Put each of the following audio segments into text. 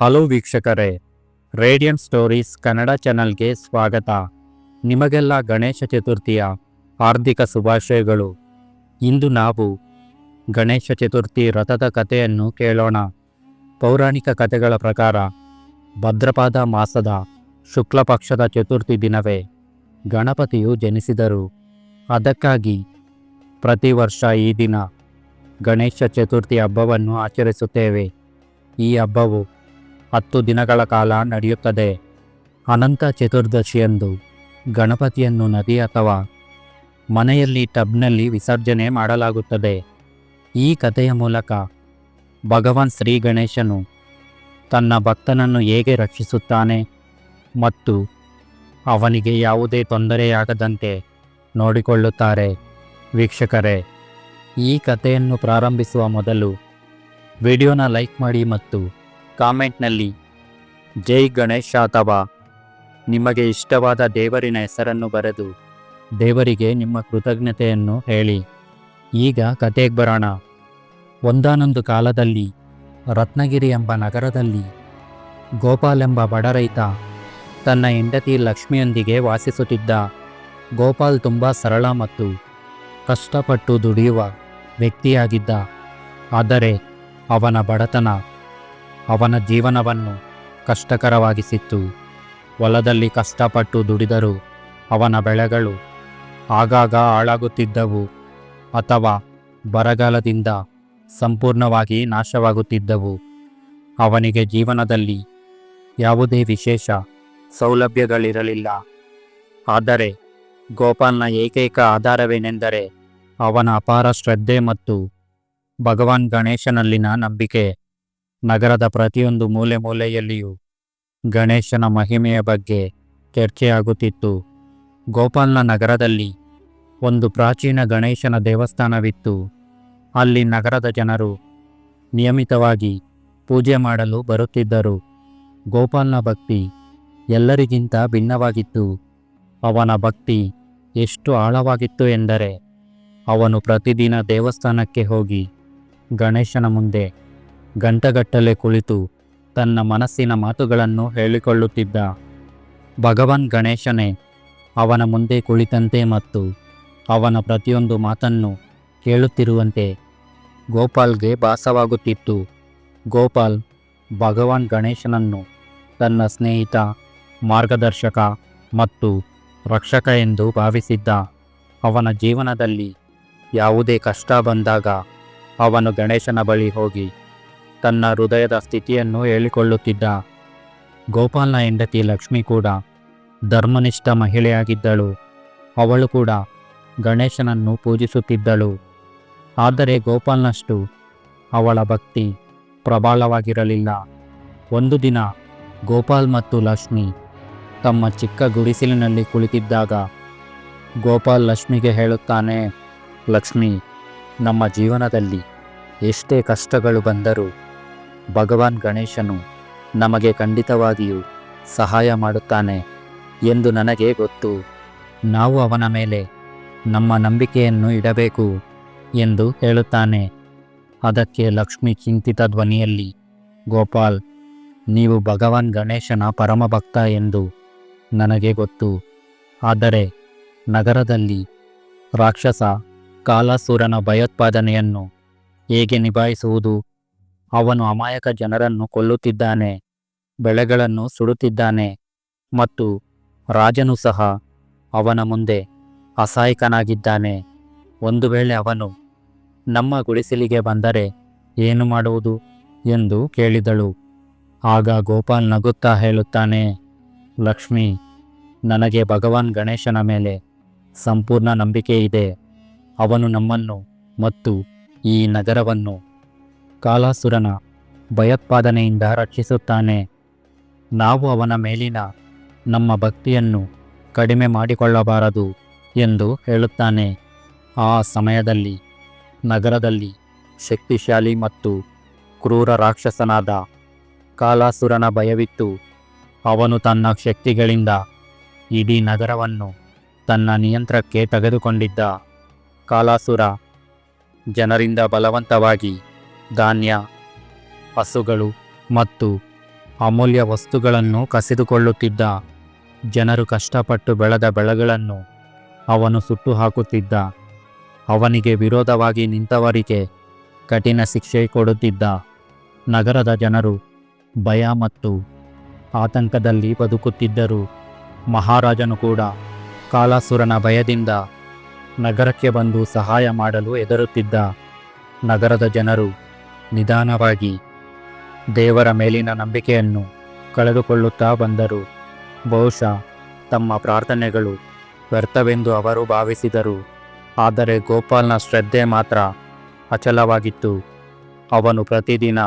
Hello ವೀಕ್ಷಕರೇ, radiant stories Kannada ಚಾನಲ್ಗೆ ಸ್ವಾಗತ. ನಿಮಗೆಲ್ಲ ಗಣೇಶ ಚತುರ್ಥಿಯ ಹಾರ್ದಿಕ ಶುಭಾಶಯಗಳು. ಇಂದು ನಾವು ಗಣೇಶ ಚತುರ್ಥಿ ರಥದ ಕಥೆಯನ್ನು ಕೇಳೋಣ. ಪೌರಾಣಿಕ ಕಥೆಗಳ ಪ್ರಕಾರ, ಭದ್ರಪಾದ ಮಾಸದ ಶುಕ್ಲ ಪಕ್ಷದ ಚತುರ್ಥಿ ದಿನವೇ ಗಣಪತಿಯು ಜನಿಸಿದರು. ಅದಕ್ಕಾಗಿ ಪ್ರತಿ ವರ್ಷ ಈ ದಿನ ಗಣೇಶ ಚತುರ್ಥಿ ಹಬ್ಬವನ್ನು ಆಚರಿಸುತ್ತೇವೆ. ಈ ಹಬ್ಬವು ಹತ್ತು ದಿನಗಳ ಕಾಲ ನಡೆಯುತ್ತದೆ. ಅನಂತ ಚತುರ್ದಶಿಯಂದು ಗಣಪತಿಯನ್ನು ನದಿ ಅಥವಾ ಮನೆಯಲ್ಲಿ ಟಬ್ನಲ್ಲಿ ವಿಸರ್ಜನೆ ಮಾಡಲಾಗುತ್ತದೆ. ಈ ಕಥೆಯ ಮೂಲಕ ಭಗವಾನ್ ಶ್ರೀ ಗಣೇಶನು ತನ್ನ ಭಕ್ತನನ್ನು ಹೇಗೆ ರಕ್ಷಿಸುತ್ತಾನೆ ಮತ್ತು ಅವನಿಗೆ ಯಾವುದೇ ತೊಂದರೆಯಾಗದಂತೆ ನೋಡಿಕೊಳ್ಳುತ್ತಾರೆ. ವೀಕ್ಷಕರೇ, ಈ ಕಥೆಯನ್ನು ಪ್ರಾರಂಭಿಸುವ ಮೊದಲು ವಿಡಿಯೋನ ಲೈಕ್ ಮಾಡಿ ಮತ್ತು ಕಾಮೆಂಟ್ನಲ್ಲಿ, ಜೈ ಗಣೇಶ ಅಥವಾ ನಿಮಗೆ ಇಷ್ಟವಾದ ದೇವರಿನ ಹೆಸರನ್ನು ಬರೆದು ದೇವರಿಗೆ ನಿಮ್ಮ ಕೃತಜ್ಞತೆಯನ್ನು ಹೇಳಿ. ಈಗ ಕತೆಗೆ ಬರೋಣ. ಒಂದಾನೊಂದು ಕಾಲದಲ್ಲಿ ರತ್ನಗಿರಿ ಎಂಬ ನಗರದಲ್ಲಿ ಗೋಪಾಲ್ ಎಂಬ ಬಡ ರೈತ ತನ್ನ ಹೆಂಡತಿ ಲಕ್ಷ್ಮಿಯೊಂದಿಗೆ ವಾಸಿಸುತ್ತಿದ್ದ ಗೋಪಾಲ್ ತುಂಬ ಸರಳ ಮತ್ತು ಕಷ್ಟಪಟ್ಟು ದುಡಿಯುವ ವ್ಯಕ್ತಿಯಾಗಿದ್ದ. ಆದರೆ ಅವನ ಬಡತನ ಅವನ ಜೀವನವನ್ನು ಕಷ್ಟಕರವಾಗಿಸಿತ್ತು ಹೊಲದಲ್ಲಿ ಕಷ್ಟಪಟ್ಟು ದುಡಿದರೂ ಅವನ ಬೆಳೆಗಳು ಆಗಾಗ ಹಾಳಾಗುತ್ತಿದ್ದವು ಅಥವಾ ಬರಗಾಲದಿಂದ ಸಂಪೂರ್ಣವಾಗಿ ನಾಶವಾಗುತ್ತಿದ್ದವು. ಅವನಿಗೆ ಜೀವನದಲ್ಲಿ ಯಾವುದೇ ವಿಶೇಷ ಸೌಲಭ್ಯಗಳಿರಲಿಲ್ಲ. ಆದರೆ ಗೋಪಾಲ್ನ ಏಕೈಕ ಆಧಾರವೇನೆಂದರೆ ಅವನ ಅಪಾರ ಶ್ರದ್ಧೆ ಮತ್ತು ಭಗವಾನ್ ಗಣೇಶನಲ್ಲಿನ ನಂಬಿಕೆ. ನಗರದ ಪ್ರತಿಯೊಂದು ಮೂಲೆ ಮೂಲೆಯಲ್ಲಿಯೂ ಗಣೇಶನ ಮಹಿಮೆಯ ಬಗ್ಗೆ ಚರ್ಚೆಯಾಗುತ್ತಿತ್ತು. ಗೋಪಾಲ್ನ ನಗರದಲ್ಲಿ ಒಂದು ಪ್ರಾಚೀನ ಗಣೇಶನ ದೇವಸ್ಥಾನವಿತ್ತು. ಅಲ್ಲಿ ನಗರದ ಜನರು ನಿಯಮಿತವಾಗಿ ಪೂಜೆ ಮಾಡಲು ಬರುತ್ತಿದ್ದರು. ಗೋಪಾಲ್ನ ಭಕ್ತಿ ಎಲ್ಲರಿಗಿಂತ ಭಿನ್ನವಾಗಿತ್ತು. ಅವನ ಭಕ್ತಿ ಎಷ್ಟು ಆಳವಾಗಿತ್ತು ಎಂದರೆ ಅವನು ಪ್ರತಿದಿನ ದೇವಸ್ಥಾನಕ್ಕೆ ಹೋಗಿ ಗಣೇಶನ ಮುಂದೆ ಗಂಟಗಟ್ಟಲೆ ಕುಳಿತು ತನ್ನ ಮನಸ್ಸಿನ ಮಾತುಗಳನ್ನು ಹೇಳಿಕೊಳ್ಳುತ್ತಿದ್ದ. ಭಗವಾನ್ ಗಣೇಶನೇ, ಅವನ ಮುಂದೆ ಕುಳಿತಂತೆ ಮತ್ತು ಅವನ ಪ್ರತಿಯೊಂದು ಮಾತನ್ನು ಕೇಳುತ್ತಿರುವಂತೆ ಗೋಪಾಲ್ಗೆ ಭಾಸವಾಗುತ್ತಿತ್ತು. ಗೋಪಾಲ್, ಭಗವಾನ್ ಗಣೇಶನನ್ನು ತನ್ನ ಸ್ನೇಹಿತ, ಮಾರ್ಗದರ್ಶಕ ಮತ್ತು ರಕ್ಷಕ ಎಂದು ಭಾವಿಸಿದ್ದ. ಅವನ ಜೀವನದಲ್ಲಿ ಯಾವುದೇ ಕಷ್ಟ ಬಂದಾಗ ಅವನು ಗಣೇಶನ ಬಳಿ ಹೋಗಿ ತನ್ನ ಹೃದಯದ ಸ್ಥಿತಿಯನ್ನು ಹೇಳಿಕೊಳ್ಳುತ್ತಿದ್ದ. ಗೋಪಾಲ್ನ ಹೆಂಡತಿ ಲಕ್ಷ್ಮಿ ಕೂಡ ಧರ್ಮನಿಷ್ಠ ಮಹಿಳೆಯಾಗಿದ್ದಳು. ಅವಳು ಕೂಡ ಗಣೇಶನನ್ನು ಪೂಜಿಸುತ್ತಿದ್ದಳು. ಆದರೆ ಗೋಪಾಲ್ನಷ್ಟು ಅವಳ ಭಕ್ತಿ ಪ್ರಬಲವಾಗಿರಲಿಲ್ಲ. ಒಂದು ದಿನ ಗೋಪಾಲ್ ಮತ್ತು ಲಕ್ಷ್ಮಿ ತಮ್ಮ ಚಿಕ್ಕ ಗುಡಿಸಲಿನಲ್ಲಿ ಕುಳಿತಿದ್ದಾಗ ಗೋಪಾಲ್ ಲಕ್ಷ್ಮಿಗೆ ಹೇಳುತ್ತಾನೆ, ಲಕ್ಷ್ಮಿ, ನಮ್ಮ ಜೀವನದಲ್ಲಿ ಎಷ್ಟೇ ಕಷ್ಟಗಳು ಬಂದರೂ ಭಗವಾನ್ ಗಣೇಶನು ನಮಗೆ ಖಂಡಿತವಾಗಿಯೂ ಸಹಾಯ ಮಾಡುತ್ತಾನೆ ಎಂದು ನನಗೆ ಗೊತ್ತು. ನಾವು ಅವನ ಮೇಲೆ ನಮ್ಮ ನಂಬಿಕೆಯನ್ನು ಇಡಬೇಕು ಎಂದು ಹೇಳುತ್ತಾನೆ. ಅದಕ್ಕೆ ಲಕ್ಷ್ಮಿ ಚಿಂತಿತ ಧ್ವನಿಯಲ್ಲಿ, ಗೋಪಾಲ್, ನೀವು ಭಗವಾನ್ ಗಣೇಶನ ಪರಮಭಕ್ತ ಎಂದು ನನಗೆ ಗೊತ್ತು. ಆದರೆ ನಗರದಲ್ಲಿ ರಾಕ್ಷಸ ಕಾಲಾಸುರನ ಭಯೋತ್ಪಾದನೆಯನ್ನು ಹೇಗೆ ನಿಭಾಯಿಸುವುದು ಅವನು ಅಮಾಯಕ ಜನರನ್ನು ಕೊಲ್ಲುತ್ತಿದ್ದಾನೆ, ಬೆಳೆಗಳನ್ನು ಸುಡುತ್ತಿದ್ದಾನೆ ಮತ್ತು ರಾಜನು ಸಹ ಅವನ ಮುಂದೆ ಅಸಹಾಯಕನಾಗಿದ್ದಾನೆ. ಒಂದು ವೇಳೆ ಅವನು ನಮ್ಮ ಗುಡಿಸಲಿಗೆ ಬಂದರೆ ಏನು ಮಾಡುವುದು ಎಂದು ಕೇಳಿದಳು. ಆಗ ಗೋಪಾಲ್ ನಗುತ್ತಾ ಹೇಳುತ್ತಾನೆ, ಲಕ್ಷ್ಮಿ, ನನಗೆ ಭಗವಾನ್ ಗಣೇಶನ ಮೇಲೆ ಸಂಪೂರ್ಣ ನಂಬಿಕೆ ಇದೆ ಅವನು ನಮ್ಮನ್ನು ಮತ್ತು ಈ ನಗರವನ್ನು ಕಾಲಾಸುರನ ಭಯೋತ್ಪಾದನೆಯಿಂದ ರಕ್ಷಿಸುತ್ತಾನೆ. ನಾವು ಅವನ ಮೇಲಿನ ನಮ್ಮ ಭಕ್ತಿಯನ್ನು ಕಡಿಮೆ ಮಾಡಿಕೊಳ್ಳಬಾರದು ಎಂದು ಹೇಳುತ್ತಾನೆ. ಆ ಸಮಯದಲ್ಲಿ ನಗರದಲ್ಲಿ ಶಕ್ತಿಶಾಲಿ ಮತ್ತು ಕ್ರೂರ ರಾಕ್ಷಸನಾದ ಕಾಲಾಸುರನ ಭಯವಿತ್ತು. ಅವನು ತನ್ನ ಶಕ್ತಿಗಳಿಂದ ಇಡೀ ನಗರವನ್ನು ತನ್ನ ನಿಯಂತ್ರಕ್ಕೆ ತೆಗೆದುಕೊಂಡಿದ್ದ. ಕಾಲಾಸುರ ಜನರಿಂದ ಬಲವಂತವಾಗಿ ಧಾನ್ಯ, ಹಸುಗಳು ಮತ್ತು ಅಮೂಲ್ಯ ವಸ್ತುಗಳನ್ನು ಕಸಿದುಕೊಳ್ಳುತ್ತಿದ್ದ ಜನರು ಕಷ್ಟಪಟ್ಟು ಬೆಳೆದ ಬೆಳೆಗಳನ್ನು ಅವನು ಸುಟ್ಟು ಹಾಕುತ್ತಿದ್ದ ಅವನಿಗೆ ವಿರೋಧವಾಗಿ ನಿಂತವರಿಗೆ ಕಠಿಣ ಶಿಕ್ಷೆ ಕೊಡುತ್ತಿದ್ದ. ನಗರದ ಜನರು ಭಯ ಮತ್ತು ಆತಂಕದಲ್ಲಿ ಬದುಕುತ್ತಿದ್ದರು. ಮಹಾರಾಜನು ಕೂಡ ಕಾಲಾಸುರನ ಭಯದಿಂದ ನಗರಕ್ಕೆ ಬಂದು ಸಹಾಯ ಮಾಡಲು ಹೆದರುತ್ತಿದ್ದ. ನಗರದ ಜನರು ನಿಧಾನವಾಗಿ ದೇವರ ಮೇಲಿನ ನಂಬಿಕೆಯನ್ನು ಕಳೆದುಕೊಳ್ಳುತ್ತಾ ಬಂದರು. ಬಹುಶಃ ತಮ್ಮ ಪ್ರಾರ್ಥನೆಗಳು ವ್ಯರ್ಥವೆಂದು ಅವರು ಭಾವಿಸಿದರು. ಆದರೆ ಗೋಪಾಲ್ನ ಶ್ರದ್ಧೆ ಮಾತ್ರ ಅಚಲವಾಗಿತ್ತು. ಅವನು ಪ್ರತಿದಿನ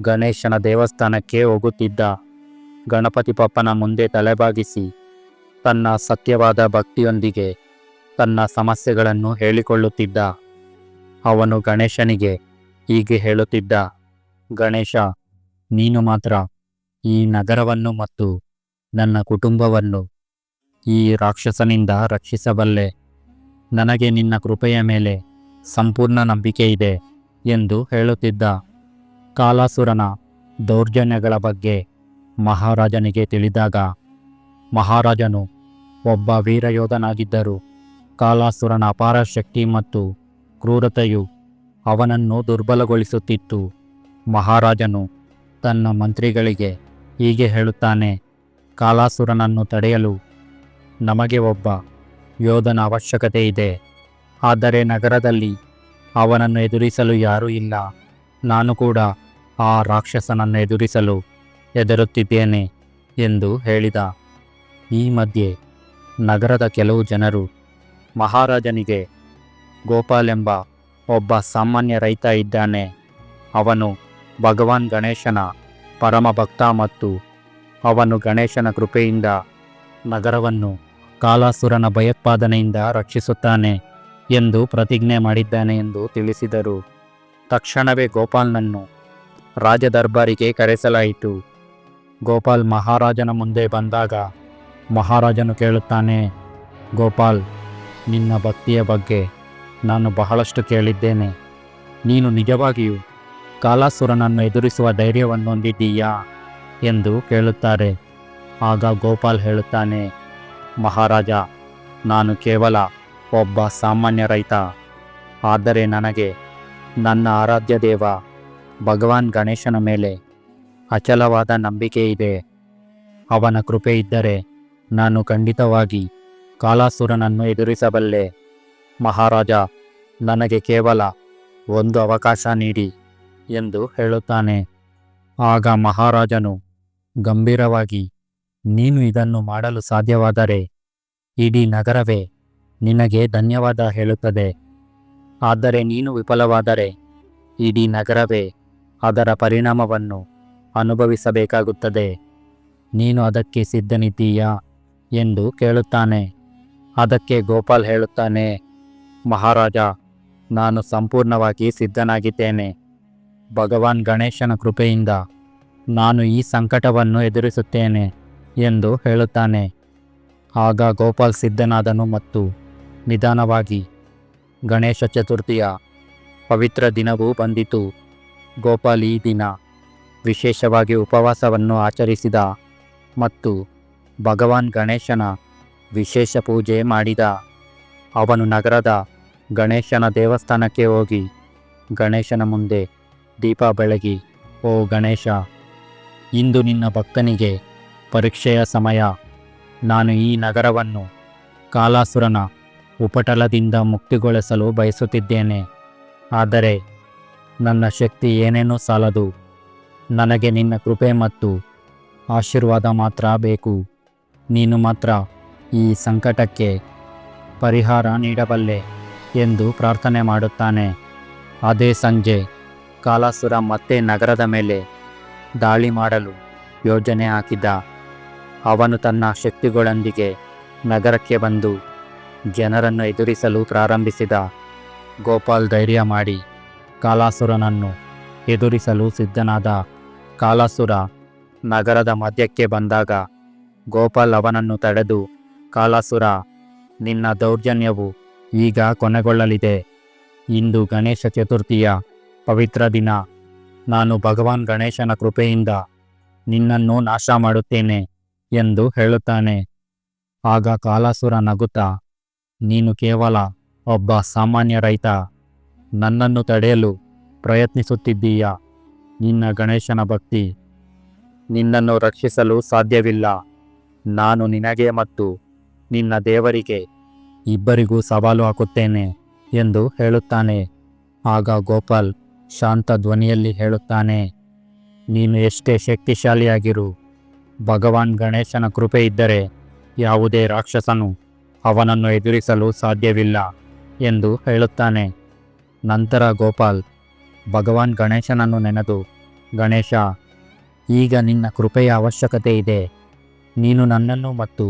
ಗಣೇಶನ ದೇವಸ್ಥಾನಕ್ಕೆ ಹೋಗುತ್ತಿದ್ದ. ಗಣಪತಿ ಪಪ್ಪನ ಮುಂದೆ ತಲೆಬಾಗಿಸಿ ತನ್ನ ಸತ್ಯವಾದ ಭಕ್ತಿಯೊಂದಿಗೆ ತನ್ನ ಸಮಸ್ಯೆಗಳನ್ನು ಹೇಳಿಕೊಳ್ಳುತ್ತಿದ್ದ. ಅವನು ಗಣೇಶನಿಗೆ ಹೀಗೆ ಹೇಳುತ್ತಿದ್ದ ಗಣೇಶ, ನೀನು ಮಾತ್ರ ಈ ನಗರವನ್ನು ಮತ್ತು ನನ್ನ ಕುಟುಂಬವನ್ನು ಈ ರಾಕ್ಷಸನಿಂದ ರಕ್ಷಿಸಬಲ್ಲೆ. ನನಗೆ ನಿನ್ನ ಕೃಪೆಯ ಮೇಲೆ ಸಂಪೂರ್ಣ ನಂಬಿಕೆ ಇದೆ ಎಂದು ಹೇಳುತ್ತಿದ್ದ ಕಾಲಾಸುರನ ದೌರ್ಜನ್ಯಗಳ ಬಗ್ಗೆ ಮಹಾರಾಜನಿಗೆ ತಿಳಿದಾಗ ಮಹಾರಾಜನು ಒಬ್ಬ ವೀರಯೋಧನಾಗಿದ್ದರು ಕಾಲಾಸುರನ ಅಪಾರ ಶಕ್ತಿ ಮತ್ತು ಕ್ರೂರತೆಯು ಅವನನ್ನು ದುರ್ಬಲಗೊಳಿಸುತ್ತಿತ್ತು. ಮಹಾರಾಜನು ತನ್ನ ಮಂತ್ರಿಗಳಿಗೆ ಹೀಗೆ ಹೇಳುತ್ತಾನೆ, ಕಾಲಾಸುರನನ್ನು ತಡೆಯಲು ನಮಗೆ ಒಬ್ಬ ಯೋಧನ ಅವಶ್ಯಕತೆ ಇದೆ. ಆದರೆ ನಗರದಲ್ಲಿ ಅವನನ್ನು ಎದುರಿಸಲು ಯಾರೂ ಇಲ್ಲ. ನಾನು ಕೂಡ ಆ ರಾಕ್ಷಸನನ್ನು ಎದುರಿಸಲು ಎದುರುತ್ತಿದ್ದೇನೆ ಎಂದು ಹೇಳಿದ. ಈ ಮಧ್ಯೆ ನಗರದ ಕೆಲವು ಜನರು ಮಹಾರಾಜನಿಗೆ, ಗೋಪಾಲ್ ಎಂಬ ಒಬ್ಬ ಸಾಮಾನ್ಯ ರೈತ ಇದ್ದಾನೆ. ಅವನು ಭಗವಾನ್ ಗಣೇಶನ ಪರಮ ಭಕ್ತ ಮತ್ತು ಅವನು ಗಣೇಶನ ಕೃಪೆಯಿಂದ ನಗರವನ್ನು ಕಾಲಾಸುರನ ಭಯೋತ್ಪಾದನೆಯಿಂದ ರಕ್ಷಿಸುತ್ತಾನೆ ಎಂದು ಪ್ರತಿಜ್ಞೆ ಮಾಡಿದ್ದಾನೆ ಎಂದು ತಿಳಿಸಿದರು. ತಕ್ಷಣವೇ ಗೋಪಾಲ್ನನ್ನು ರಾಜದರ್ಬಾರಿಗೆ ಕರೆಸಲಾಯಿತು. ಗೋಪಾಲ್ ಮಹಾರಾಜನ ಮುಂದೆ ಬಂದಾಗ ಮಹಾರಾಜನು ಕೇಳುತ್ತಾನೆ, ಗೋಪಾಲ್, ನಿನ್ನ ಭಕ್ತಿಯ ಬಗ್ಗೆ ನಾನು ಬಹಳಷ್ಟು ಕೇಳಿದ್ದೇನೆ. ನೀನು ನಿಜವಾಗಿಯೂ ಕಾಲಾಸುರನನ್ನು ಎದುರಿಸುವ ಧೈರ್ಯವನ್ನು ಹೊಂದಿದ್ದೀಯಾ? ಎಂದು ಕೇಳುತ್ತಾರೆ. ಆಗ ಗೋಪಾಲ್ ಹೇಳುತ್ತಾನೆ, ಮಹಾರಾಜ, ನಾನು ಕೇವಲ ಒಬ್ಬ ಸಾಮಾನ್ಯ ರೈತ. ಆದರೆ ನನಗೆ ನನ್ನ ಆರಾಧ್ಯ ದೇವ ಭಗವಾನ್ ಗಣೇಶನ ಮೇಲೆ ಅಚಲವಾದ ನಂಬಿಕೆ ಇದೆ. ಅವನ ಕೃಪೆ ಇದ್ದರೆ ನಾನು ಖಂಡಿತವಾಗಿ ಕಾಲಾಸುರನನ್ನು ಎದುರಿಸಬಲ್ಲೆ. ಮಹಾರಾಜ ನನಗೆ ಕೇವಲ ಒಂದು ಅವಕಾಶ ನೀಡಿ ಎಂದು ಹೇಳುತ್ತಾನೆ. ಆಗ ಮಹಾರಾಜನು ಗಂಭೀರವಾಗಿ, ನೀನು ಇದನ್ನು ಮಾಡಲು ಸಾಧ್ಯವಾದರೆ ಇಡೀ ನಗರವೇ ನಿನಗೆ ಧನ್ಯವಾದ ಹೇಳುತ್ತದೆ. ಆದರೆ ನೀನು ವಿಫಲವಾದರೆ ಇಡೀ ನಗರವೇ ಅದರ ಪರಿಣಾಮವನ್ನು ಅನುಭವಿಸಬೇಕಾಗುತ್ತದೆ. ನೀನು ಅದಕ್ಕೆ ಸಿದ್ಧನಿದ್ದೀಯಾ ಎಂದು ಕೇಳುತ್ತಾನೆ. ಅದಕ್ಕೆ ಗೋಪಾಲ್ ಹೇಳುತ್ತಾನೆ, ಮಹಾರಾಜ ನಾನು ಸಂಪೂರ್ಣವಾಗಿ ಸಿದ್ಧನಾಗಿದ್ದೇನೆ. ಭಗವಾನ್ ಗಣೇಶನ ಕೃಪೆಯಿಂದ ನಾನು ಈ ಸಂಕಟವನ್ನು ಎದುರಿಸುತ್ತೇನೆ ಎಂದು ಹೇಳುತ್ತಾನೆ. ಆಗ ಗೋಪಾಲ್ ಸಿದ್ಧನಾದನು ಮತ್ತು ನಿಧಾನವಾಗಿ ಗಣೇಶ ಚತುರ್ಥಿಯ ಪವಿತ್ರ ದಿನವೂ ಬಂದಿತು. ಗೋಪಾಲ್ ಈ ದಿನ ವಿಶೇಷವಾಗಿ ಉಪವಾಸವನ್ನು ಆಚರಿಸಿದ ಮತ್ತು ಭಗವಾನ್ ಗಣೇಶನ ವಿಶೇಷ ಪೂಜೆ ಮಾಡಿದ. ಅವನು ನಗರದ ಗಣೇಶನ ದೇವಸ್ಥಾನಕ್ಕೆ ಹೋಗಿ ಗಣೇಶನ ಮುಂದೆ ದೀಪ ಬೆಳಗಿ, ಓ ಗಣೇಶ, ಇಂದು ನಿನ್ನ ಭಕ್ತನಿಗೆ ಪರೀಕ್ಷೆಯ ಸಮಯ. ನಾನು ಈ ನಗರವನ್ನು ಕಾಲಾಸುರನ ಉಪಟಲದಿಂದ ಮುಕ್ತಿಗೊಳಿಸಲು ಬಯಸುತ್ತಿದ್ದೇನೆ. ಆದರೆ ನನ್ನ ಶಕ್ತಿ ಏನೇನೂ ಸಾಲದು. ನನಗೆ ನಿನ್ನ ಕೃಪೆ ಮತ್ತು ಆಶೀರ್ವಾದ ಮಾತ್ರ ಬೇಕು. ನೀನು ಮಾತ್ರ ಈ ಸಂಕಟಕ್ಕೆ ಪರಿಹಾರ ನೀಡಬಲ್ಲೆ. ಎಂದು ಪ್ರಾರ್ಥನೆ ಮಾಡುತ್ತಾನೆ. ಅದೇ ಸಂಜೆ ಕಾಲಾಸುರ ಮತ್ತೆ ನಗರದ ಮೇಲೆ ದಾಳಿ ಮಾಡಲು ಯೋಜನೆ ಹಾಕಿದ. ಅವನು ತನ್ನ ಶಕ್ತಿಗಳೊಂದಿಗೆ ನಗರಕ್ಕೆ ಬಂದು ಜನರನ್ನು ಎದುರಿಸಲು ಪ್ರಾರಂಭಿಸಿದ. ಗೋಪಾಲ್ ಧೈರ್ಯ ಮಾಡಿ ಕಾಲಾಸುರನನ್ನು ಎದುರಿಸಲು ಸಿದ್ಧನಾದ ಕಾಲಾಸುರ ನಗರದ ಮಧ್ಯಕ್ಕೆ ಬಂದಾಗ ಗೋಪಾಲ್ ಅವನನ್ನು ತಡೆದು, ಕಾಲಾಸುರ, ನಿನ್ನ ದೌರ್ಜನ್ಯವು ಈಗ ಕೊನೆಗೊಳ್ಳಲಿದೆ. ಇಂದು ಗಣೇಶ ಚತುರ್ಥಿಯ ಪವಿತ್ರ ದಿನ. ನಾನು ಭಗವಾನ್ ಗಣೇಶನ ಕೃಪೆಯಿಂದ ನಿನ್ನನ್ನು ನಾಶ ಮಾಡುತ್ತೇನೆ ಎಂದು ಹೇಳುತ್ತಾನೆ. ಆಗ ಕಾಲಾಸುರ ನಗುತ್ತಾ, ನೀನು ಕೇವಲ ಒಬ್ಬ ಸಾಮಾನ್ಯ ರೈತ, ನನ್ನನ್ನು ತಡೆಯಲು ಪ್ರಯತ್ನಿಸುತ್ತಿದ್ದೀಯ? ನಿನ್ನ ಗಣೇಶನ ಭಕ್ತಿ ನಿನ್ನನ್ನು ರಕ್ಷಿಸಲು ಸಾಧ್ಯವಿಲ್ಲ. ನಾನು ನಿನಗೆ ಮತ್ತು ನಿನ್ನ ದೇವರಿಗೆ ಇಬ್ಬರಿಗೂ ಸವಾಲು ಹಾಕುತ್ತೇನೆ ಎಂದು ಹೇಳುತ್ತಾನೆ. ಆಗ ಗೋಪಾಲ್ ಶಾಂತ ಧ್ವನಿಯಲ್ಲಿ ಹೇಳುತ್ತಾನೆ, ನೀನು ಎಷ್ಟೇ ಶಕ್ತಿಶಾಲಿಯಾಗಿರು, ಭಗವಾನ್ ಗಣೇಶನ ಕೃಪೆ ಇದ್ದರೆ ಯಾವುದೇ ರಾಕ್ಷಸನು ಅವನನ್ನು ಎದುರಿಸಲು ಸಾಧ್ಯವಿಲ್ಲ ಎಂದು ಹೇಳುತ್ತಾನೆ. ನಂತರ ಗೋಪಾಲ್, ಭಗವಾನ್ ಗಣೇಶನನ್ನು ನೆನೆದು, ಗಣೇಶ, ಈಗ ನಿನ್ನ ಕೃಪೆಯ ಅವಶ್ಯಕತೆ ಇದೆ. ನೀನು ನನ್ನನ್ನು ಮತ್ತು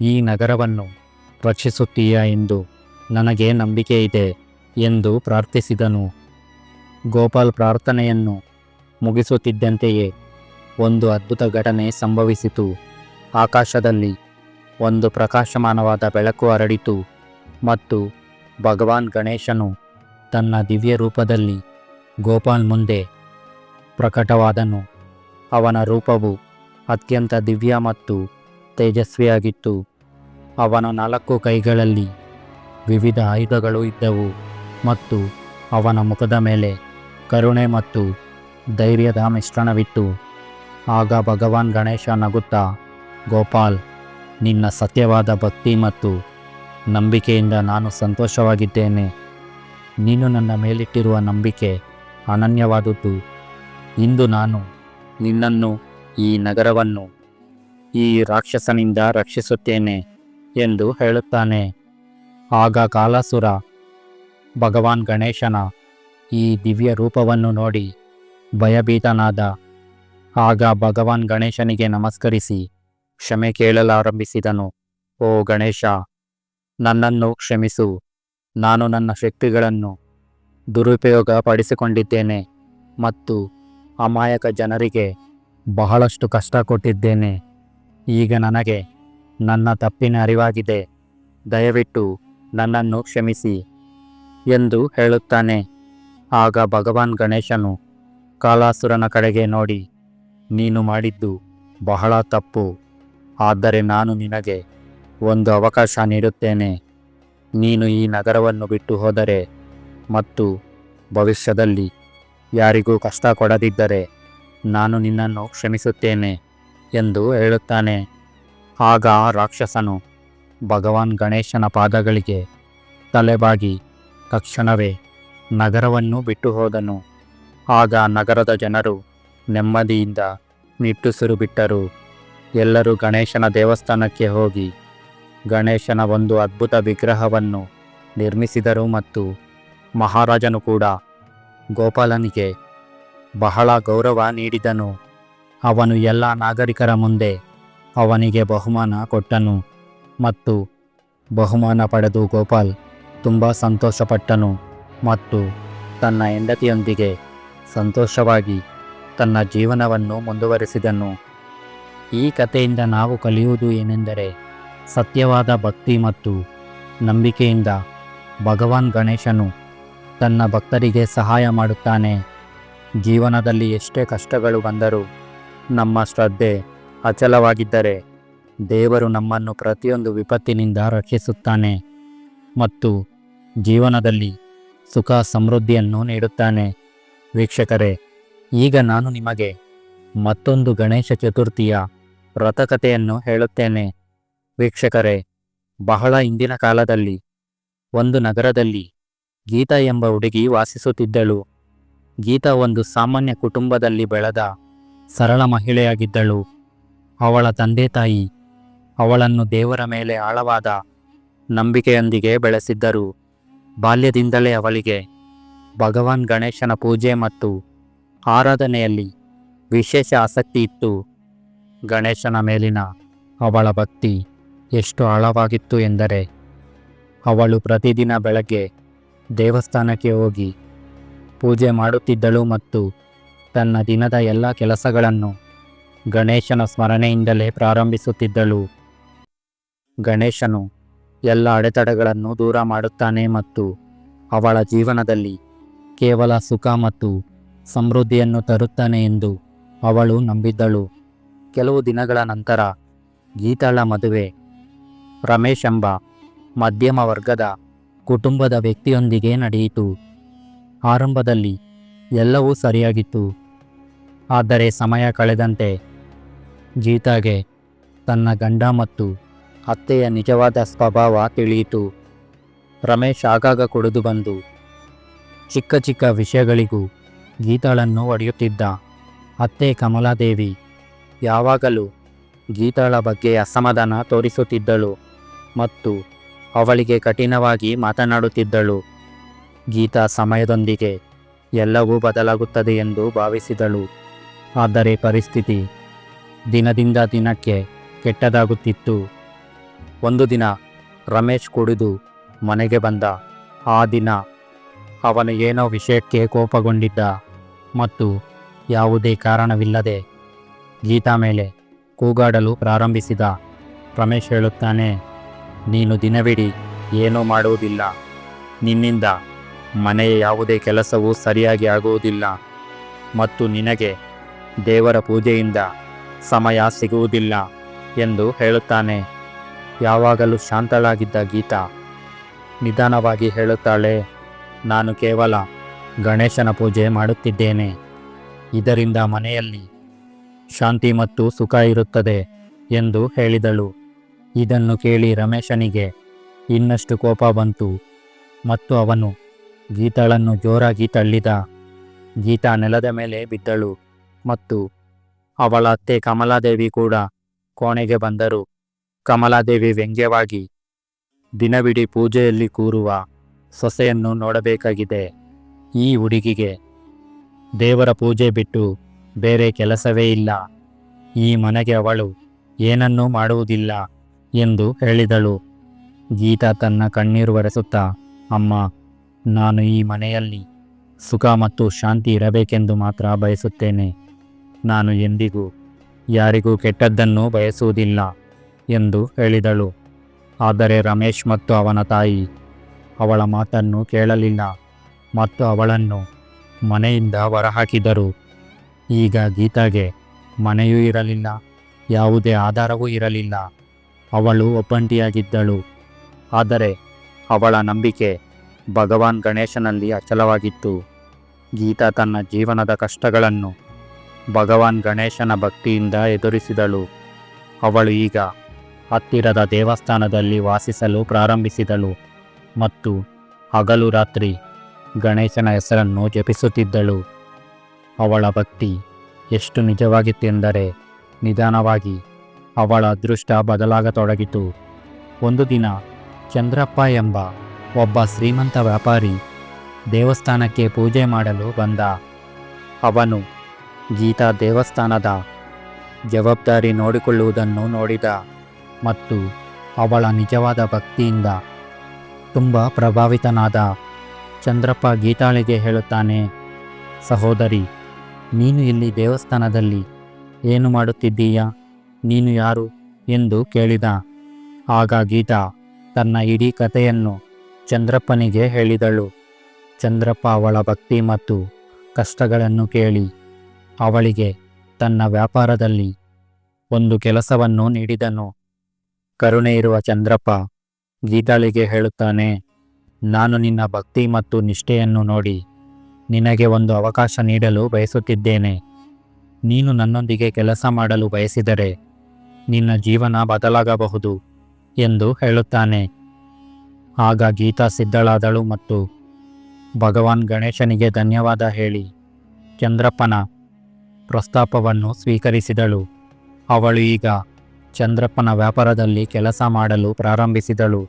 ಈ ನಗರವನ್ನು ರಕ್ಷಿಸುತ್ತೀಯ ಎಂದು ನನಗೆ ನಂಬಿಕೆ ಇದೆ ಎಂದು ಪ್ರಾರ್ಥಿಸಿದನು. ಗೋಪಾಲ್ ಪ್ರಾರ್ಥನೆಯನ್ನು ಮುಗಿಸುತ್ತಿದ್ದಂತೆಯೇ ಒಂದು ಅದ್ಭುತ ಘಟನೆ ಸಂಭವಿಸಿತು. ಆಕಾಶದಲ್ಲಿ ಒಂದು ಪ್ರಕಾಶಮಾನವಾದ ಬೆಳಕು ಹರಡಿತು ಮತ್ತು ಭಗವಾನ್ ಗಣೇಶನು ತನ್ನ ದಿವ್ಯ ರೂಪದಲ್ಲಿ ಗೋಪಾಲ್ ಮುಂದೆ ಪ್ರಕಟವಾದನು. ಅವನ ರೂಪವು ಅತ್ಯಂತ ದಿವ್ಯ ಮತ್ತು ತೇಜಸ್ವಿಯಾಗಿತ್ತು. ಅವನ ನಾಲ್ಕು ಕೈಗಳಲ್ಲಿ ವಿವಿಧ ಆಯುಧಗಳು ಇದ್ದವು ಮತ್ತು ಅವನ ಮುಖದ ಮೇಲೆ ಕರುಣೆ ಮತ್ತು ಧೈರ್ಯದ ಮಿಶ್ರಣವಿತ್ತು. ಆಗ ಭಗವಾನ್ ಗಣೇಶ ನಗುತ್ತಾ, ಗೋಪಾಲ್, ನಿನ್ನ ಸತ್ಯವಾದ ಭಕ್ತಿ ಮತ್ತು ನಂಬಿಕೆಯಿಂದ ನಾನು ಸಂತೋಷವಾಗಿದ್ದೇನೆ. ನೀನು ನನ್ನ ಮೇಲಿಟ್ಟಿರುವ ನಂಬಿಕೆ ಅನನ್ಯವಾದುದು ಇಂದು ನಾನು ನಿನ್ನನ್ನು ಈ ನಗರವನ್ನು ಈ ರಾಕ್ಷಸನಿಂದ ರಕ್ಷಿಸುತ್ತೇನೆ. ಎಂದು ಹೇಳುತ್ತಾನೆ. ಆಗ ಕಾಲಾಸುರ, ಭಗವಾನ್ ಗಣೇಶನ ಈ ದಿವ್ಯ ರೂಪವನ್ನು ನೋಡಿ ಭಯಭೀತನಾದ. ಆಗ ಭಗವಾನ್ ಗಣೇಶನಿಗೆ ನಮಸ್ಕರಿಸಿ ಕ್ಷಮೆ ಕೇಳಲಾರಂಭಿಸಿದನು. ಓ ಗಣೇಶ, ನನ್ನನ್ನು ಕ್ಷಮಿಸು. ನಾನು ನನ್ನ ಶಕ್ತಿಗಳನ್ನು ದುರುಪಯೋಗ ಪಡಿಸಿಕೊಂಡಿದ್ದೇನೆ ಮತ್ತು ಅಮಾಯಕ ಜನರಿಗೆ ಬಹಳಷ್ಟು ಕಷ್ಟ ಕೊಟ್ಟಿದ್ದೇನೆ ಈಗ ನನಗೆ ನನ್ನ ತಪ್ಪಿನ ಅರಿವಾಗಿದೆ. ದಯವಿಟ್ಟು ನನ್ನನ್ನು ಕ್ಷಮಿಸಿ ಎಂದು ಹೇಳುತ್ತಾನೆ. ಆಗ ಭಗವಾನ್ ಗಣೇಶನು ಕಾಲಾಸುರನ ಕಡೆಗೆ ನೋಡಿ, ನೀನು ಮಾಡಿದ್ದು ಬಹಳ ತಪ್ಪು. ಆದರೆ ನಾನು ನಿನಗೆ ಒಂದು ಅವಕಾಶ ನೀಡುತ್ತೇನೆ. ನೀನು ಈ ನಗರವನ್ನು ಬಿಟ್ಟು ಹೋದರೆ ಮತ್ತು ಭವಿಷ್ಯದಲ್ಲಿ ಯಾರಿಗೂ ಕಷ್ಟ ಕೊಡದಿದ್ದರೆ ನಾನು ನಿನ್ನನ್ನು ಕ್ಷಮಿಸುತ್ತೇನೆ ಎಂದು ಹೇಳುತ್ತಾನೆ. ಆಗ ಆ ರಾಕ್ಷಸನು ಭಗವಾನ್ ಗಣೇಶನ ಪಾದಗಳಿಗೆ ತಲೆಬಾಗಿ ತಕ್ಷಣವೇ ನಗರವನ್ನು ಬಿಟ್ಟು ಹೋದನು. ಆಗ ನಗರದ ಜನರು ನೆಮ್ಮದಿಯಿಂದ ನಿಟ್ಟುಸಿರು ಬಿಟ್ಟರು ಎಲ್ಲರೂ ಗಣೇಶನ ದೇವಸ್ಥಾನಕ್ಕೆ ಹೋಗಿ ಗಣೇಶನ ಒಂದು ಅದ್ಭುತ ವಿಗ್ರಹವನ್ನು ನಿರ್ಮಿಸಿದರು ಮತ್ತು ಮಹಾರಾಜನು ಕೂಡ ಗೋಪಾಲನಿಗೆ ಬಹಳ ಗೌರವ ನೀಡಿದನು. ಅವನು ಎಲ್ಲ ನಾಗರಿಕರ ಮುಂದೆ ಅವನಿಗೆ ಬಹುಮಾನ ಕೊಟ್ಟನು. ಮತ್ತು ಬಹುಮಾನ ಪಡೆದು ಗೋಪಾಲ್ ತುಂಬ ಸಂತೋಷಪಟ್ಟನು ಮತ್ತು ತನ್ನ ಹೆಂಡತಿಯೊಂದಿಗೆ ಸಂತೋಷವಾಗಿ ತನ್ನ ಜೀವನವನ್ನು ಮುಂದುವರಿಸಿದನು. ಈ ಕಥೆಯಿಂದ ನಾವು ಕಲಿಯುವುದು ಏನೆಂದರೆ ಸತ್ಯವಾದ ಭಕ್ತಿ ಮತ್ತು ನಂಬಿಕೆಯಿಂದ ಭಗವಾನ್ ಗಣೇಶನು ತನ್ನ ಭಕ್ತರಿಗೆ ಸಹಾಯ ಮಾಡುತ್ತಾನೆ. ಜೀವನದಲ್ಲಿ ಎಷ್ಟೇ ಕಷ್ಟಗಳು ಬಂದರೂ ನಮ್ಮ ಶ್ರದ್ಧೆ ಅಚಲವಾಗಿದ್ದರೆ ದೇವರು ನಮ್ಮನ್ನು ಪ್ರತಿಯೊಂದು ವಿಪತ್ತಿನಿಂದ ರಕ್ಷಿಸುತ್ತಾನೆ ಮತ್ತು ಜೀವನದಲ್ಲಿ ಸುಖ ಸಮೃದ್ಧಿಯನ್ನು ನೀಡುತ್ತಾನೆ. ವೀಕ್ಷಕರೇ, ಈಗ ನಾನು ನಿಮಗೆ ಮತ್ತೊಂದು ಗಣೇಶ ಚತುರ್ಥಿಯ ವ್ರತಕಥೆಯನ್ನು ಹೇಳುತ್ತೇನೆ. ವೀಕ್ಷಕರೇ, ಬಹಳ ಹಿಂದಿನ ಕಾಲದಲ್ಲಿ ಒಂದು ನಗರದಲ್ಲಿ ಗೀತಾ ಎಂಬ ಹುಡುಗಿ ವಾಸಿಸುತ್ತಿದ್ದಳು. ಗೀತಾ ಒಂದು ಸಾಮಾನ್ಯ ಕುಟುಂಬದಲ್ಲಿ ಬೆಳೆದ ಸರಳ ಮಹಿಳೆಯಾಗಿದ್ದಳು. ಅವಳ ತಂದೆ ತಾಯಿ ಅವಳನ್ನು ದೇವರ ಮೇಲೆ ಆಳವಾದ ನಂಬಿಕೆಯೊಂದಿಗೆ ಬೆಳೆಸಿದ್ದರು. ಬಾಲ್ಯದಿಂದಲೇ ಅವಳಿಗೆ ಭಗವಾನ್ ಗಣೇಶನ ಪೂಜೆ ಮತ್ತು ಆರಾಧನೆಯಲ್ಲಿ ವಿಶೇಷ ಆಸಕ್ತಿ ಇತ್ತು. ಗಣೇಶನ ಮೇಲಿನ ಅವಳ ಭಕ್ತಿ ಎಷ್ಟು ಆಳವಾಗಿತ್ತು ಎಂದರೆ, ಅವಳು ಪ್ರತಿದಿನ ಬೆಳಗ್ಗೆ ದೇವಸ್ಥಾನಕ್ಕೆ ಹೋಗಿ ಪೂಜೆ ಮಾಡುತ್ತಿದ್ದಳು ಮತ್ತು ತನ್ನ ದಿನದ ಎಲ್ಲ ಕೆಲಸಗಳನ್ನು ಗಣೇಶನ ಸ್ಮರಣೆಯಿಂದಲೇ ಪ್ರಾರಂಭಿಸುತ್ತಿದ್ದಳು. ಗಣೇಶನು ಎಲ್ಲ ಅಡೆತಡೆಗಳನ್ನು ದೂರ ಮಾಡುತ್ತಾನೆ ಮತ್ತು ಅವಳ ಜೀವನದಲ್ಲಿ ಕೇವಲ ಸುಖ ಮತ್ತು ಸಮೃದ್ಧಿಯನ್ನು ತರುತ್ತಾನೆ ಎಂದು ಅವಳು ನಂಬಿದ್ದಳು. ಕೆಲವು ದಿನಗಳ ನಂತರ ಗೀತಾಳ ಮದುವೆ. ರಮೇಶ್ ಎಂಬ ಮಧ್ಯಮ ವರ್ಗದ ಕುಟುಂಬದ ವ್ಯಕ್ತಿಯೊಂದಿಗೆ ನಡೆಯಿತು. ಆರಂಭದಲ್ಲಿ ಎಲ್ಲವೂ ಸರಿಯಾಗಿತ್ತು. ಆದರೆ ಸಮಯ ಕಳೆದಂತೆ ಗೀತಾಗೆ ತನ್ನ ಗಂಡ ಮತ್ತು ಅತ್ತೆಯ ನಿಜವಾದ ಸ್ವಭಾವ ತಿಳಿಯಿತು. ರಮೇಶ್ ಆಗಾಗ ಕುಡಿದು ಬಂದು ಚಿಕ್ಕ ಚಿಕ್ಕ ವಿಷಯಗಳಿಗೂ ಗೀತಾಳನ್ನು ಒಡೆಯುತ್ತಿದ್ದ. ಅತ್ತೆ ಕಮಲಾದೇವಿ ಯಾವಾಗಲೂ ಗೀತಾಳ ಬಗ್ಗೆ ಅಸಮಾಧಾನ ತೋರಿಸುತ್ತಿದ್ದಳು ಮತ್ತು ಅವಳಿಗೆ ಕಠಿಣವಾಗಿ ಮಾತನಾಡುತ್ತಿದ್ದಳು. ಗೀತಾ ಸಮಯದೊಂದಿಗೆ ಎಲ್ಲವೂ ಬದಲಾಗುತ್ತದೆ ಎಂದು ಭಾವಿಸಿದಳು. ಆದರೆ ಪರಿಸ್ಥಿತಿ ದಿನದಿಂದ ದಿನಕ್ಕೆ ಕೆಟ್ಟದಾಗುತ್ತಿತ್ತು. ಒಂದು ದಿನ ರಮೇಶ್ ಕುಡಿದು ಮನೆಗೆ ಬಂದ. ಆ ದಿನ ಅವನು ಏನೋ ವಿಷಯಕ್ಕೆ ಕೋಪಗೊಂಡಿದ್ದ ಮತ್ತು ಯಾವುದೇ ಕಾರಣವಿಲ್ಲದೆ ಗೀತಾ ಮೇಲೆ ಕೂಗಾಡಲು ಪ್ರಾರಂಭಿಸಿದ. ರಮೇಶ್ ಹೇಳುತ್ತಾನೆ, ನೀನು ದಿನವಿಡೀ ಏನೂ ಮಾಡುವುದಿಲ್ಲ. ನಿನ್ನಿಂದ ಮನೆಯ ಯಾವುದೇ ಕೆಲಸವೂ ಸರಿಯಾಗಿ ಆಗುವುದಿಲ್ಲ. ಮತ್ತು ನಿನಗೆ ದೇವರ ಪೂಜೆಯಿಂದ ಸಮಯ ಸಿಗುವುದಿಲ್ಲ ಎಂದು ಹೇಳುತ್ತಾನೆ. ಯಾವಾಗಲೂ ಶಾಂತಳಾಗಿದ್ದ ಗೀತಾ ನಿಧಾನವಾಗಿ ಹೇಳುತ್ತಾಳೆ, ನಾನು ಕೇವಲ ಗಣೇಶನ ಪೂಜೆ ಮಾಡುತ್ತಿದ್ದೇನೆ. ಇದರಿಂದ ಮನೆಯಲ್ಲಿ ಶಾಂತಿ ಮತ್ತು ಸುಖ ಇರುತ್ತದೆ ಎಂದು ಹೇಳಿದಳು. ಇದನ್ನು ಕೇಳಿ ರಮೇಶನಿಗೆ ಇನ್ನಷ್ಟು ಕೋಪ ಬಂತು ಮತ್ತು ಅವನು ಗೀತಾಳನ್ನು ಜೋರಾಗಿ ತಳ್ಳಿದ. ಗೀತಾ ನೆಲದ ಮೇಲೆ ಬಿದ್ದಳು ಮತ್ತು ಅವಳ ಅತ್ತೆ ಕಮಲಾದೇವಿ ಕೂಡ ಕೋಣೆಗೆ ಬಂದರು. ಕಮಲಾದೇವಿ ವ್ಯಂಗ್ಯವಾಗಿ, ದಿನವಿಡೀ ಪೂಜೆಯಲ್ಲಿ ಕೂರುವ ಸೊಸೆಯನ್ನು ನೋಡಬೇಕಾಗಿದೆ. ಈ ಹುಡುಗಿಗೆ ದೇವರ ಪೂಜೆ ಬಿಟ್ಟು ಬೇರೆ ಕೆಲಸವೇ ಇಲ್ಲ. ಈ ಮನೆಗೆ ಅವಳು ಏನನ್ನೂ ಮಾಡುವುದಿಲ್ಲ ಎಂದು ಹೇಳಿದಳು. ಗೀತಾ ತನ್ನ ಕಣ್ಣೀರು ಒರೆಸುತ್ತಾ, ಅಮ್ಮ, ನಾನು ಈ ಮನೆಯಲ್ಲಿ ಸುಖ ಮತ್ತು ಶಾಂತಿ ಇರಬೇಕೆಂದು ಮಾತ್ರ ಬಯಸುತ್ತೇನೆ. ನಾನು ಎಂದಿಗೂ, ಯಾರಿಗೂ ಕೆಟ್ಟದ್ದನ್ನು ಬಯಸುವುದಿಲ್ಲ ಎಂದು ಹೇಳಿದಳು. ಆದರೆ ರಮೇಶ್ ಮತ್ತು ಅವನ ತಾಯಿ ಅವಳ ಮಾತನ್ನು ಕೇಳಲಿಲ್ಲ ಮತ್ತು ಅವಳನ್ನು ಮನೆಯಿಂದ ಹೊರಹಾಕಿದರು. ಈಗ ಗೀತಾಗೆ ಮನೆಯೂ ಇರಲಿಲ್ಲ, ಯಾವುದೇ ಆಧಾರವೂ ಇರಲಿಲ್ಲ. ಅವಳು ಒಬ್ಬಂಟಿಯಾಗಿದ್ದಳು ಆದರೆ ಅವಳ ನಂಬಿಕೆ ಭಗವಾನ್ ಗಣೇಶನಲ್ಲಿ ಅಚಲವಾಗಿತ್ತು. ಗೀತಾ ತನ್ನ ಜೀವನದ ಕಷ್ಟಗಳನ್ನು ಭಗವಾನ್ ಗಣೇಶನ ಭಕ್ತಿಯಿಂದ ಎದುರಿಸಿದಳು. ಅವಳು ಈಗ ಹತ್ತಿರದ ದೇವಸ್ಥಾನದಲ್ಲಿ ವಾಸಿಸಲು ಪ್ರಾರಂಭಿಸಿದಳು ಮತ್ತು ಹಗಲು ರಾತ್ರಿ ಗಣೇಶನ ಹೆಸರನ್ನು ಜಪಿಸುತ್ತಿದ್ದಳು. ಅವಳ ಭಕ್ತಿ ಎಷ್ಟು ನಿಜವಾಗಿತ್ತೆಂದರೆ ನಿಧಾನವಾಗಿ ಅವಳ ಅದೃಷ್ಟ ಬದಲಾಗತೊಡಗಿತು. ಒಂದು ದಿನ ಚಂದ್ರಪ್ಪ ಎಂಬ ಒಬ್ಬ ಶ್ರೀಮಂತ ವ್ಯಾಪಾರಿ ದೇವಸ್ಥಾನಕ್ಕೆ ಪೂಜೆ ಮಾಡಲು ಬಂದ. ಅವನು ಗೀತಾ ದೇವಸ್ಥಾನದ ಜವಾಬ್ದಾರಿ ನೋಡಿಕೊಳ್ಳುವುದನ್ನು ನೋಡಿದ ಮತ್ತು ಅವಳ ನಿಜವಾದ ಭಕ್ತಿಯಿಂದ ತುಂಬ ಪ್ರಭಾವಿತನಾದ ಚಂದ್ರಪ್ಪ ಗೀತಾಳಿಗೆ ಹೇಳುತ್ತಾನೆ, ಸಹೋದರಿ, ನೀನು ಇಲ್ಲಿ ದೇವಸ್ಥಾನದಲ್ಲಿ ಏನು ಮಾಡುತ್ತಿದ್ದೀಯಾ? ನೀನು ಯಾರು? ಎಂದು ಕೇಳಿದ. ಆಗ ಗೀತಾ ತನ್ನ ಇಡೀ ಕಥೆಯನ್ನು ಚಂದ್ರಪ್ಪನಿಗೆ ಹೇಳಿದಳು. ಚಂದ್ರಪ್ಪ ಅವಳ ಭಕ್ತಿ ಮತ್ತು ಕಷ್ಟಗಳನ್ನು ಕೇಳಿ ಅವಳಿಗೆ ತನ್ನ ವ್ಯಾಪಾರದಲ್ಲಿ ಒಂದು ಕೆಲಸವನ್ನು ನೀಡಿದನು. ಕರುಣೆ ಇರುವ ಚಂದ್ರಪ್ಪ ಗೀತಾಳಿಗೆ ಹೇಳುತ್ತಾನೆ, ನಾನು ನಿನ್ನ ಭಕ್ತಿ ಮತ್ತು ನಿಷ್ಠೆಯನ್ನು ನೋಡಿ ನಿನಗೆ ಒಂದು ಅವಕಾಶ ನೀಡಲು ಬಯಸುತ್ತಿದ್ದೇನೆ. ನೀನು ನನ್ನೊಂದಿಗೆ ಕೆಲಸ ಮಾಡಲು ಬಯಸಿದರೆ ನಿನ್ನ ಜೀವನ ಬದಲಾಗಬಹುದು ಎಂದು ಹೇಳುತ್ತಾನೆ. ಆಗ ಗೀತಾ ಸಿದ್ಧಳಾದಳು ಮತ್ತು ಭಗವಾನ್ ಗಣೇಶನಿಗೆ ಧನ್ಯವಾದ ಹೇಳಿ, ಚಂದ್ರಪ್ಪನ ಪ್ರಸ್ತಾಪವನ್ನು ಸ್ವೀಕರಿಸಿದಳು. ಅವಳು ಈಗ ಚಂದ್ರಪ್ಪನ ವ್ಯಾಪಾರದಲ್ಲಿ ಕೆಲಸ ಮಾಡಲು ಪ್ರಾರಂಭಿಸಿದಳು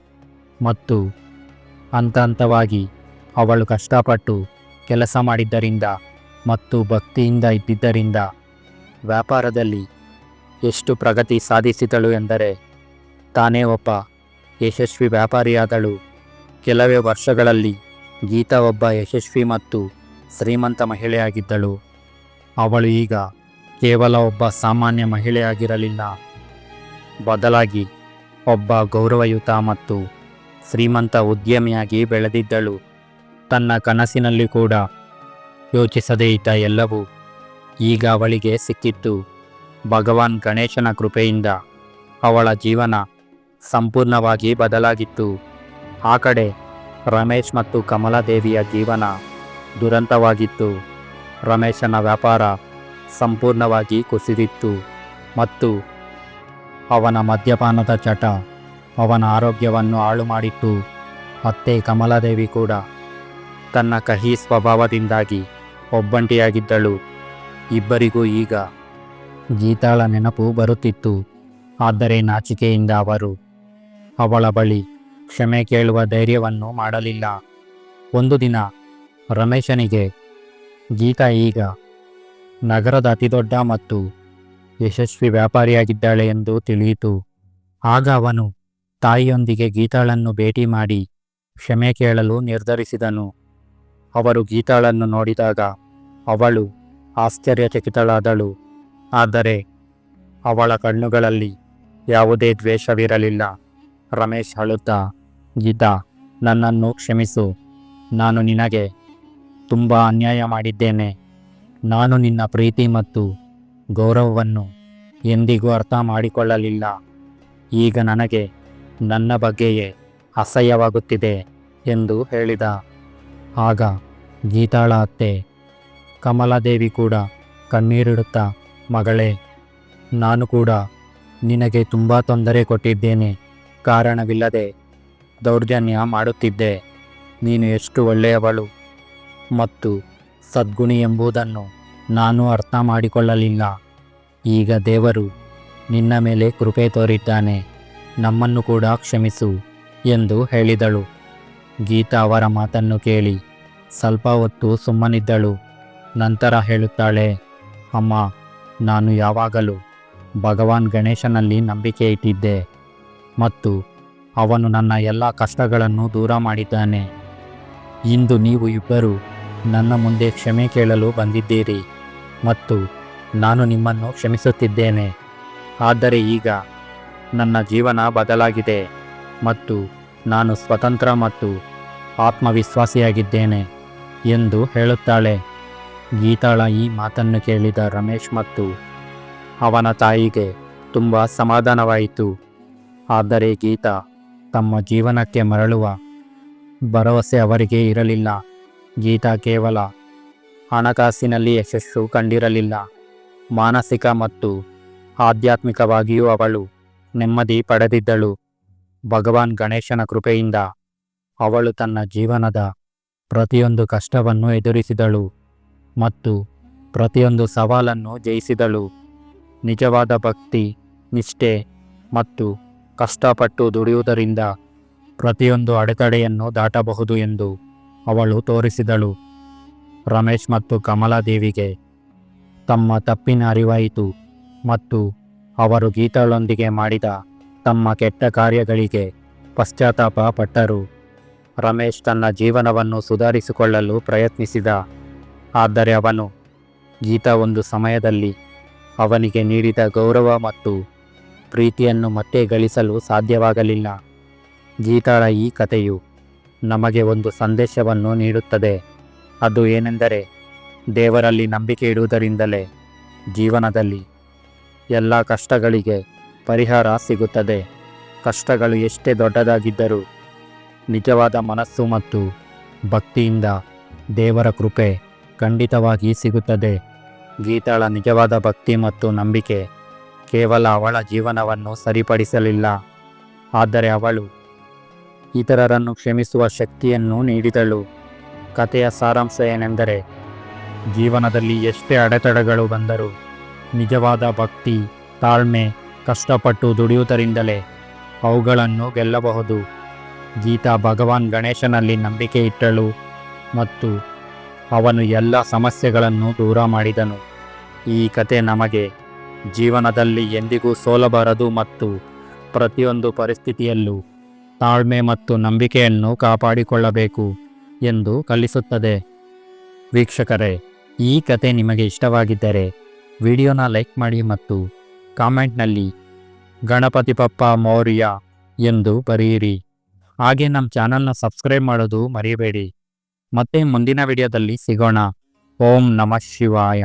ಮತ್ತು ಹಂತ ಹಂತವಾಗಿ ಅವಳು ಕಷ್ಟಪಟ್ಟು ಕೆಲಸ ಮಾಡಿದ್ದರಿಂದ ಮತ್ತು ಭಕ್ತಿಯಿಂದ ಇದ್ದಿದ್ದರಿಂದ ವ್ಯಾಪಾರದಲ್ಲಿ ಎಷ್ಟು ಪ್ರಗತಿ ಸಾಧಿಸಿದಳು ಎಂದರೆ ತಾನೇ ಒಬ್ಬ ಯಶಸ್ವಿ ವ್ಯಾಪಾರಿಯಾದಳು. ಕೆಲವೇ ವರ್ಷಗಳಲ್ಲಿ ಗೀತಾ ಒಬ್ಬ ಯಶಸ್ವಿ ಮತ್ತು ಶ್ರೀಮಂತ ಮಹಿಳೆಯಾಗಿದ್ದಳು. ಅವಳು ಈಗ ಕೇವಲ ಒಬ್ಬ ಸಾಮಾನ್ಯ ಮಹಿಳೆಯಾಗಿರಲಿಲ್ಲ. ಬದಲಾಗಿ ಒಬ್ಬ ಗೌರವಯುತ ಮತ್ತು ಶ್ರೀಮಂತ ಉದ್ಯಮಿಯಾಗಿ ಬೆಳೆದಿದ್ದಳು. ತನ್ನ ಕನಸಿನಲ್ಲಿ ಕೂಡ ಯೋಚಿಸದೇ ಇದ್ದ ಎಲ್ಲವೂ ಈಗ ಅವಳಿಗೆ ಸಿಕ್ಕಿತ್ತು. ಭಗವಾನ್ ಗಣೇಶನ ಕೃಪೆಯಿಂದ ಅವಳ ಜೀವನ ಸಂಪೂರ್ಣವಾಗಿ ಬದಲಾಗಿತ್ತು. ಆ ಕಡೆ ರಮೇಶ್ ಮತ್ತು ಕಮಲಾದೇವಿಯ ಜೀವನ ದುರಂತವಾಗಿತ್ತು. ರಮೇಶನ ವ್ಯಾಪಾರ ಸಂಪೂರ್ಣವಾಗಿ ಕುಸಿದಿತ್ತು ಮತ್ತು ಅವನ ಮದ್ಯಪಾನದ ಚಟ ಅವನ ಆರೋಗ್ಯವನ್ನು ಹಾಳು ಮಾಡಿತ್ತು ಅತ್ತೆ ಕಮಲಾದೇವಿ ಕೂಡ ತನ್ನ ಕಹಿ ಸ್ವಭಾವದಿಂದಾಗಿ ಒಬ್ಬಂಟಿಯಾಗಿದ್ದಳು. ಇಬ್ಬರಿಗೂ ಈಗ ಗೀತಾಳ ನೆನಪು ಬರುತ್ತಿತ್ತು. ಆದರೆ ನಾಚಿಕೆಯಿಂದ ಅವರು ಅವಳ ಬಳಿ ಕ್ಷಮೆ ಕೇಳುವ ಧೈರ್ಯವನ್ನು ಮಾಡಲಿಲ್ಲ. ಒಂದು ದಿನ ರಮೇಶನಿಗೆ ಗೀತಾ ಈಗ ನಗರದ ಅತಿದೊಡ್ಡ ಮತ್ತು ಯಶಸ್ವಿ ವ್ಯಾಪಾರಿಯಾಗಿದ್ದಾಳೆ ಎಂದು ತಿಳಿಯಿತು. ಆಗ ಅವನು ತಾಯಿಯೊಂದಿಗೆ ಗೀತಾಳನ್ನು ಭೇಟಿ ಮಾಡಿ ಕ್ಷಮೆ ಕೇಳಲು ನಿರ್ಧರಿಸಿದನು. ಅವರು ಗೀತಾಳನ್ನು ನೋಡಿದಾಗ ಅವಳು ಆಶ್ಚರ್ಯಚಕಿತಳಾದಳು. ಆದರೆ ಅವಳ ಕಣ್ಣುಗಳಲ್ಲಿ ಯಾವುದೇ ದ್ವೇಷವಿರಲಿಲ್ಲ. ರಮೇಶ್ ಅಳುತ್ತಾ, ಗೀತಾ, ನನ್ನನ್ನು ಕ್ಷಮಿಸು. ನಾನು ನಿನಗೆ ತುಂಬ ಅನ್ಯಾಯ ಮಾಡಿದ್ದೇನೆ. ನಾನು ನಿನ್ನ ಪ್ರೀತಿ ಮತ್ತು ಗೌರವವನ್ನು ಎಂದಿಗೂ ಅರ್ಥ ಮಾಡಿಕೊಳ್ಳಲಿಲ್ಲ. ಈಗ ನನಗೆ ನನ್ನ ಬಗ್ಗೆಯೇ ಅಸಹ್ಯವಾಗುತ್ತಿದೆ ಎಂದು ಹೇಳಿದ. ಆಗ ಗೀತಾಳ ಅತ್ತೆ ಕಮಲಾದೇವಿ ಕೂಡ ಕಣ್ಣೀರಿಡುತ್ತಾ, ಮಗಳೇ, ನಾನು ಕೂಡ ನಿನಗೆ ತುಂಬ ತೊಂದರೆ ಕೊಟ್ಟಿದ್ದೇನೆ. ಕಾರಣವಿಲ್ಲದೆ ದೌರ್ಜನ್ಯ ಮಾಡುತ್ತಿದ್ದೆ. ನೀನು ಎಷ್ಟು ಒಳ್ಳೆಯವಳು. ಮತ್ತು ಸದ್ಗುಣಿ ಎಂಬುದನ್ನು ನಾನು ಅರ್ಥ ಮಾಡಿಕೊಳ್ಳಲಿಲ್ಲ ಈಗ ದೇವರು ನಿನ್ನ ಮೇಲೆ ಕೃಪೆ ತೋರಿದ್ದಾನೆ, ನಮ್ಮನ್ನು ಕೂಡ ಕ್ಷಮಿಸು ಎಂದು ಹೇಳಿದಳು. ಗೀತಾ ಅವರ ಮಾತನ್ನು ಕೇಳಿ ಸ್ವಲ್ಪ ಹೊತ್ತು ಸುಮ್ಮನಿದ್ದಳು. ನಂತರ ಹೇಳುತ್ತಾಳೆ, ಅಮ್ಮ, ನಾನು ಯಾವಾಗಲೂ ಭಗವಾನ್ ಗಣೇಶನಲ್ಲಿ ನಂಬಿಕೆ ಇಟ್ಟಿದ್ದೆ ಮತ್ತು ಅವನು ನನ್ನ ಎಲ್ಲ ಕಷ್ಟಗಳನ್ನು ದೂರ ಮಾಡಿದ್ದಾನೆ. ಇಂದು ನೀವು ಇಬ್ಬರು ನನ್ನ ಮುಂದೆ ಕ್ಷಮೆ ಕೇಳಲು ಬಂದಿದ್ದೀರಿ ಮತ್ತು ನಾನು ನಿಮ್ಮನ್ನು ಕ್ಷಮಿಸುತ್ತಿದ್ದೇನೆ. ಆದರೆ ಈಗ ನನ್ನ ಜೀವನ ಬದಲಾಗಿದೆ ಮತ್ತು ನಾನು ಸ್ವತಂತ್ರ ಮತ್ತು ಆತ್ಮವಿಶ್ವಾಸಿಯಾಗಿದ್ದೇನೆ ಎಂದು ಹೇಳುತ್ತಾಳೆ. ಗೀತಾಳ ಈ ಮಾತನ್ನು ಕೇಳಿದ ರಮೇಶ್ ಮತ್ತು ಅವನ ತಾಯಿಗೆ ತುಂಬ ಸಮಾಧಾನವಾಯಿತು. ಆದರೆ ಗೀತಾ ತಮ್ಮ ಜೀವನಕ್ಕೆ ಮರಳುವ ಭರವಸೆ ಅವರಿಗೆ ಇರಲಿಲ್ಲ. ಗೀತಾ ಕೇವಲ ಹಣಕಾಸಿನಲ್ಲಿ ಯಶಸ್ಸು ಕಂಡಿರಲಿಲ್ಲ. ಮಾನಸಿಕ ಮತ್ತು ಆಧ್ಯಾತ್ಮಿಕವಾಗಿಯೂ ಅವಳು ನೆಮ್ಮದಿ ಪಡೆದಿದ್ದಳು. ಭಗವಾನ್ ಗಣೇಶನ ಕೃಪೆಯಿಂದ ಅವಳು ತನ್ನ ಜೀವನದ ಪ್ರತಿಯೊಂದು ಕಷ್ಟವನ್ನು ಎದುರಿಸಿದಳು ಮತ್ತು ಪ್ರತಿಯೊಂದು ಸವಾಲನ್ನು ಜಯಿಸಿದಳು. ನಿಜವಾದ ಭಕ್ತಿ, ನಿಷ್ಠೆ ಮತ್ತು ಕಷ್ಟಪಟ್ಟು ದುಡಿಯುವುದರಿಂದ ಪ್ರತಿಯೊಂದು ಅಡೆತಡೆಯನ್ನು ದಾಟಬಹುದು ಎಂದು ಅವಳು ತೋರಿಸಿದಳು. ರಮೇಶ್ ಮತ್ತು ಕಮಲಾದೇವಿಗೆ ತಮ್ಮ ತಪ್ಪಿನ ಅರಿವಾಯಿತು ಮತ್ತು ಅವರು ಗೀತಾಳೊಂದಿಗೆ ಮಾಡಿದ ತಮ್ಮ ಕೆಟ್ಟ ಕಾರ್ಯಗಳಿಗೆ ಪಶ್ಚಾತ್ತಾಪ ಪಟ್ಟರು. ರಮೇಶ್ ತನ್ನ ಜೀವನವನ್ನು ಸುಧಾರಿಸಿಕೊಳ್ಳಲು ಪ್ರಯತ್ನಿಸಿದ, ಆದರೆ ಅವನು ಗೀತಾ ಒಂದು ಸಮಯದಲ್ಲಿ ಅವನಿಗೆ ನೀಡಿದ ಗೌರವ ಮತ್ತು ಪ್ರೀತಿಯನ್ನು ಮತ್ತೆ ಗಳಿಸಲು ಸಾಧ್ಯವಾಗಲಿಲ್ಲ. ಗೀತಾಳ ಈ ಕಥೆಯು ನಮಗೆ ಒಂದು ಸಂದೇಶವನ್ನು ನೀಡುತ್ತದೆ. ಅದು ಏನೆಂದರೆ, ದೇವರಲ್ಲಿ ನಂಬಿಕೆ ಇಡುವುದರಿಂದಲೇ ಜೀವನದಲ್ಲಿ ಎಲ್ಲ ಕಷ್ಟಗಳಿಗೆ ಪರಿಹಾರ ಸಿಗುತ್ತದೆ. ಕಷ್ಟಗಳು ಎಷ್ಟೇ ದೊಡ್ಡದಾಗಿದ್ದರೂ ನಿಜವಾದ ಮನಸ್ಸು ಮತ್ತು ಭಕ್ತಿಯಿಂದ ದೇವರ ಕೃಪೆ ಖಂಡಿತವಾಗಿ ಸಿಗುತ್ತದೆ. ಗೀತಾಳ ನಿಜವಾದ ಭಕ್ತಿ ಮತ್ತು ನಂಬಿಕೆ ಕೇವಲ ಅವಳ ಜೀವನವನ್ನು ಸರಿಪಡಿಸಲಿಲ್ಲ. ಆದರೆ ಅವಳು ಇತರರನ್ನು ಕ್ಷಮಿಸುವ ಶಕ್ತಿಯನ್ನು ನೀಡಿದಳು. ಕಥೆಯ ಸಾರಾಂಶ ಏನೆಂದರೆ, ಜೀವನದಲ್ಲಿ ಎಷ್ಟೇ ಅಡೆತಡೆಗಳು ಬಂದರೂ ನಿಜವಾದ ಭಕ್ತಿ, ತಾಳ್ಮೆ, ಕಷ್ಟಪಟ್ಟು ದುಡಿಯುವುದರಿಂದಲೇ ಅವುಗಳನ್ನು ಗೆಲ್ಲಬಹುದು. ಗೀತಾ ಭಗವಾನ್ ಗಣೇಶನಲ್ಲಿ ನಂಬಿಕೆ ಇಟ್ಟಳು ಮತ್ತು ಅವನು ಎಲ್ಲ ಸಮಸ್ಯೆಗಳನ್ನು ದೂರ ಮಾಡಿದನು. ಈ ಕತೆ ನಮಗೆ ಜೀವನದಲ್ಲಿ ಎಂದಿಗೂ ಸೋಲಬಾರದು ಮತ್ತು ಪ್ರತಿಯೊಂದು ಪರಿಸ್ಥಿತಿಯಲ್ಲೂ ತಾಳ್ಮೆ ಮತ್ತು ನಂಬಿಕೆಯನ್ನು ಕಾಪಾಡಿಕೊಳ್ಳಬೇಕು ಎಂದು ಕಲಿಸುತ್ತದೆ. ವೀಕ್ಷಕರೇ, ಈ ಕತೆ ನಿಮಗೆ ಇಷ್ಟವಾಗಿದ್ದರೆ ವಿಡಿಯೋನ ಲೈಕ್ ಮಾಡಿ ಮತ್ತು ಕಾಮೆಂಟ್ನಲ್ಲಿ ಗಣಪತಿ ಪಪ್ಪ ಮೌರ್ಯ ಎಂದು ಬರೆಯಿರಿ. ಹಾಗೆ ನಮ್ಮ ಚಾನಲ್ನ ಸಬ್ಸ್ಕ್ರೈಬ್ ಮಾಡೋದು ಮರೆಯಬೇಡಿ ಮತ್ತೆ ಮುಂದಿನ ವಿಡಿಯೋದಲ್ಲಿ ಸಿಗೋಣ. ಓಂ ನಮಃ ಶಿವಾಯ.